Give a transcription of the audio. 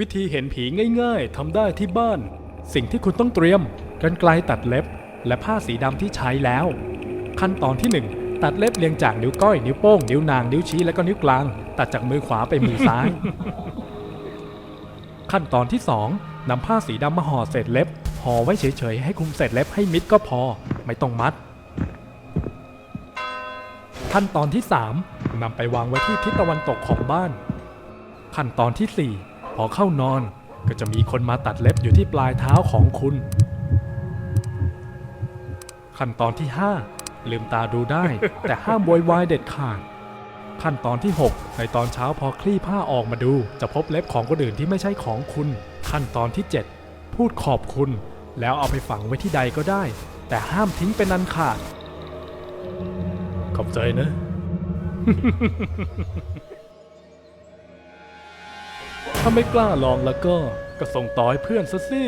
วิธีเห็นผีง่ายๆทำได้ที่บ้าน สิ่งที่คุณต้องเตรียมกันไกลตัดเล็บ และผ้าสีดำที่ใช้แล้ว ขั้นตอนที่ 1 ตัดเล็บเรียงจากนิ้วก้อย นิ้วโป้ง นิ้วนาง นิ้วชี้ และก็นิ้วกลาง ตัดจากมือขวาไปมือซ้าย ขั้นตอนที่ 2นำผ้าสีดำมาห่อเศษเล็บ ห่อไว้เฉยๆ ให้คลุมเศษเล็บให้มิดก็พอ ไม่ต้องมัด ขั้นตอนที่ 3นำไปวางไว้ที่ทิศตะวันตกของบ้าน ขั้นตอนที่ 4 พอเข้านอนก็จะมีคนมาตัดเล็บอยู่ที่ปลายเท้าของคุณ ขั้นตอนที่ 5 ลืมตาดูได้ แต่ห้ามโวยวายเด็ดขาด ขั้นตอนที่ 6 ในตอนเช้าพอคลี่ผ้าออกมาดู จะพบเล็บของคนอื่นที่ไม่ใช่ของคุณ ขั้นตอนที่ 7 พูดขอบคุณ แล้วเอาไปฝังไว้ที่ใดก็ได้ แต่ห้ามทิ้งเป็นอันขาด ขอบใจนะ ถ้าไม่กล้าลองแล้วก็ ก็ส่งต่อให้เพื่อนซะสิ